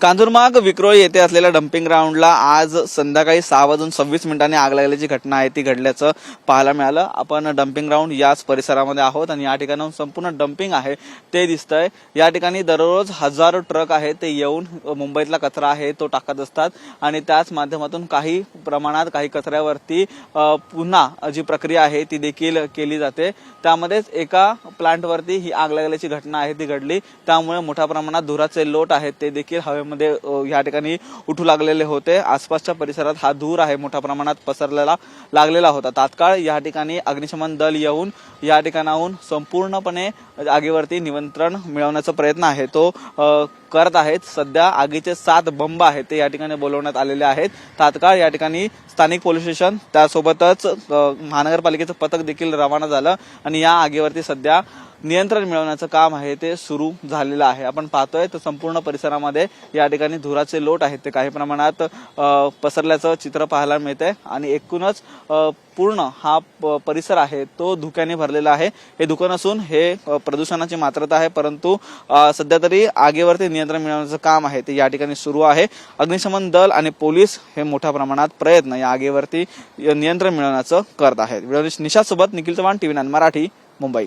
कांजूरमार्ग विक्रोळी येथे असलेल्या डम्पिंग ग्राउंडला आज संध्याकाळी सहा वाजून सव्वीस मिनिटांनी आग लागल्याची घटना आहे. ती घडल्याचं पाहायला मिळालं. आपण डम्पिंग ग्राउंड याच परिसरामध्ये आहोत आणि या ठिकाणाहून संपूर्ण डम्पिंग आहे ते दिसतंय. या ठिकाणी दररोज हजारो ट्रक आहेत. ते येऊन मुंबईतला कचरा आहे तो टाकत असतात आणि त्याच माध्यमातून काही प्रमाणात काही कचऱ्यावरती पुन्हा जी प्रक्रिया आहे ती देखील केली जाते. त्यामध्येच एका प्लांटवरती ही आग लागल्याची घटना आहे ती घडली. त्यामुळे मोठ्या प्रमाणात धुराचे लोट आहेत ते देखील हवे मध्ये या ठिकाणी उठू लागलेले होते. आसपासच्या परिसरात हा धूर आहे मोठ्या प्रमाणात पसरलेला लागलेला होता. तात्काळ या ठिकाणी अग्निशमन दल येऊन या ठिकाणाहून संपूर्णपणे आगीवरती नियंत्रण मिळवण्याचा प्रयत्न आहे. तो करत आहेत. सध्या आगीचे सात बंब आहेत ते या ठिकाणी बोलवण्यात आलेले आहेत. तात्काळ या ठिकाणी स्थानिक पोलीस स्टेशन त्यासोबतच महानगरपालिकेचं पथक देखील रवाना झालं आणि या आगीवरती सध्या नियंत्रण मिळवण्याचं काम आहे ते सुरू झालेलं आहे. आपण पाहतोय तर संपूर्ण परिसरामध्ये या ठिकाणी धुराचे लोट आहेत. ते काही प्रमाणात पसरल्याचं चित्र पाहायला मिळतंय. आणि एकूणच पूर्ण हा प- परिसर आहे तो धुक्याने भरलेला आहे. हे धुकं नसून हे प्रदूषणाची मात्रता आहे परंतु सध्या तरी आगीवरती नियंत्रण मिळवण्याचं काम आहे. ते या ठिकाणी सुरू आहे. अग्निशमन दल आणि पोलीस हे मोठ्या प्रमाणात प्रयत्न या आगीवरती नियंत्रण मिळवण्याचं करत आहेत. व्हिडिओ सोबत निखिल चव्हाण टीव्ही नाईन मराठी मुंबई.